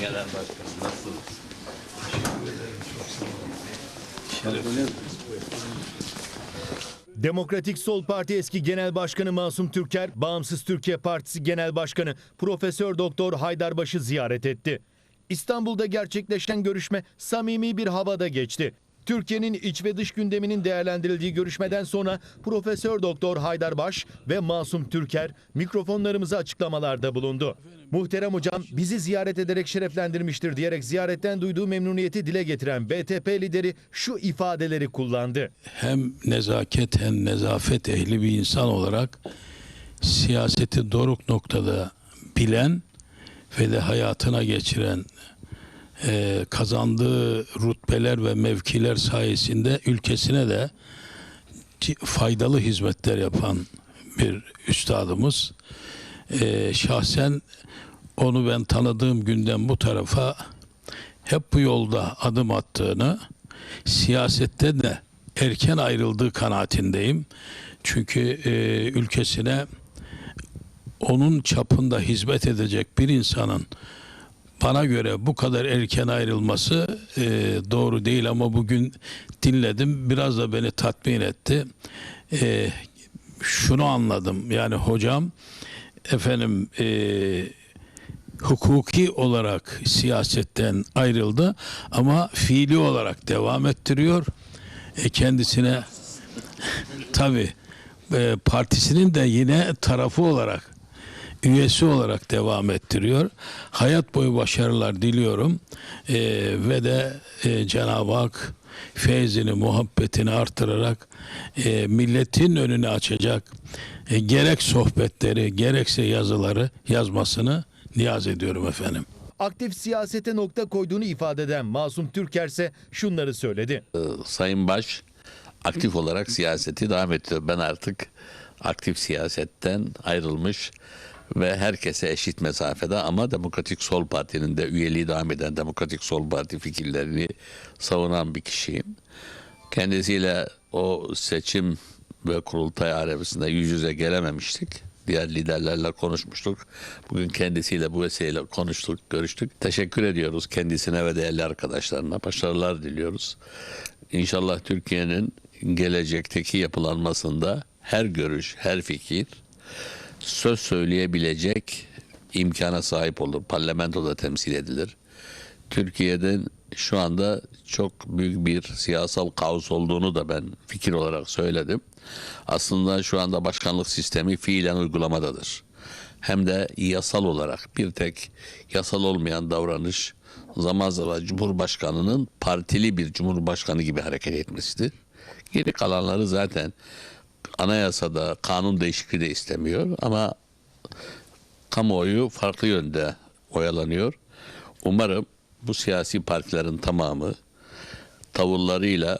Genel Başkanım nasılsınız? Demokratik Sol Parti eski Genel Başkanı Masum Türker, Bağımsız Türkiye Partisi Genel Başkanı Profesör Doktor Haydarbaş'ı ziyaret etti. İstanbul'da gerçekleşen görüşme samimi bir havada geçti. Türkiye'nin iç ve dış gündeminin değerlendirildiği görüşmeden sonra Profesör Doktor Haydarbaş ve Masum Türker mikrofonlarımıza açıklamalarda bulundu. Muhterem hocam bizi ziyaret ederek şereflendirmiştir diyerek ziyaretten duyduğu memnuniyeti dile getiren BTP lideri şu ifadeleri kullandı. hem nezaket hem nezafet ehli bir insan olarak siyaseti doruk noktada bilen ve de hayatına geçiren e, kazandığı rütbeler ve mevkiler sayesinde ülkesine de faydalı hizmetler yapan bir üstadımız. E, şahsen onu ben tanıdığım günden bu tarafa hep bu yolda adım attığını, siyasette de erken ayrıldığı kanaatindeyim. Çünkü e, ülkesine onun çapında hizmet edecek bir insanın bana göre bu kadar erken ayrılması e, doğru değil ama bugün dinledim biraz da beni tatmin etti. E, şunu anladım yani hocam efendim e, hukuki olarak siyasetten ayrıldı ama fiili olarak devam ettiriyor. E, kendisine tabi partisinin de yine tarafı olarak üyesi olarak devam ettiriyor. Hayat boyu başarılar diliyorum E, ve de e, Cenab-ı Hak feyzini, muhabbetini artırarak e, milletin önünü açacak e, gerek sohbetleri gerekse yazıları yazmasını niyaz ediyorum efendim. Aktif siyasete nokta koyduğunu ifade eden Masum Türker ise şunları söyledi. Sayın Baş aktif olarak siyaseti devam ediyor. Ben artık aktif siyasetten ayrılmış ve herkese eşit mesafede ama Demokratik Sol Parti'nin de üyeliği devam eden Demokratik Sol Parti fikirlerini savunan bir kişiyim. Kendisiyle o seçim ve kurultay arabasında yüz yüze gelememiştik. Diğer liderlerle konuşmuştuk. Bugün kendisiyle bu vesileyle konuştuk, görüştük. Teşekkür ediyoruz kendisine ve değerli arkadaşlarına. Başarılar diliyoruz. İnşallah Türkiye'nin gelecekteki yapılanmasında her görüş, her fikir söz söyleyebilecek imkana sahip olur. Parlamentoda temsil edilir. Türkiye'de şu anda çok büyük bir siyasal kaos olduğunu da ben fikir olarak söyledim. Aslında şu anda başkanlık sistemi fiilen uygulamadadır. Hem de yasal olarak bir tek yasal olmayan davranış zaman zaman Cumhurbaşkanı'nın partili bir Cumhurbaşkanı gibi hareket etmesidir. Geri kalanları zaten anayasada kanun değişikliği de istemiyor ama kamuoyu farklı yönde oyalanıyor. Umarım bu siyasi partilerin tamamı tavırlarıyla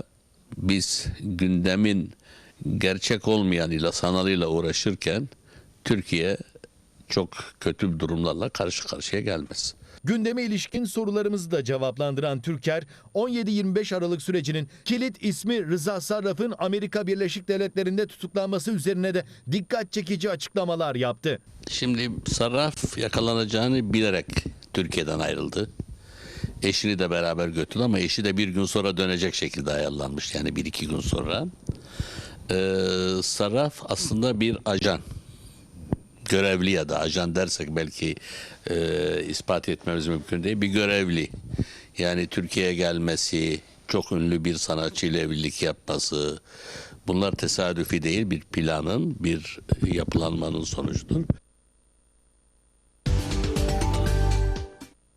biz gündemin gerçek olmayanıyla sanalıyla uğraşırken Türkiye çok kötü durumlarla karşı karşıya gelmez. Gündeme ilişkin sorularımızı da cevaplandıran Türker, 17-25 Aralık sürecinin kilit ismi Rıza Sarraf'ın Amerika Birleşik Devletleri'nde tutuklanması üzerine de dikkat çekici açıklamalar yaptı. Şimdi Sarraf yakalanacağını bilerek Türkiye'den ayrıldı. Eşini de beraber götürdü ama eşi de bir gün sonra dönecek şekilde ayarlanmış. Yani bir iki gün sonra. Ee, Sarraf aslında bir ajan. Görevli ya da ajan dersek belki e, ispat etmemiz mümkün değil. Bir görevli. Yani Türkiye'ye gelmesi, çok ünlü bir sanatçıyla evlilik yapması, bunlar tesadüfi değil bir planın, bir yapılanmanın sonucudur.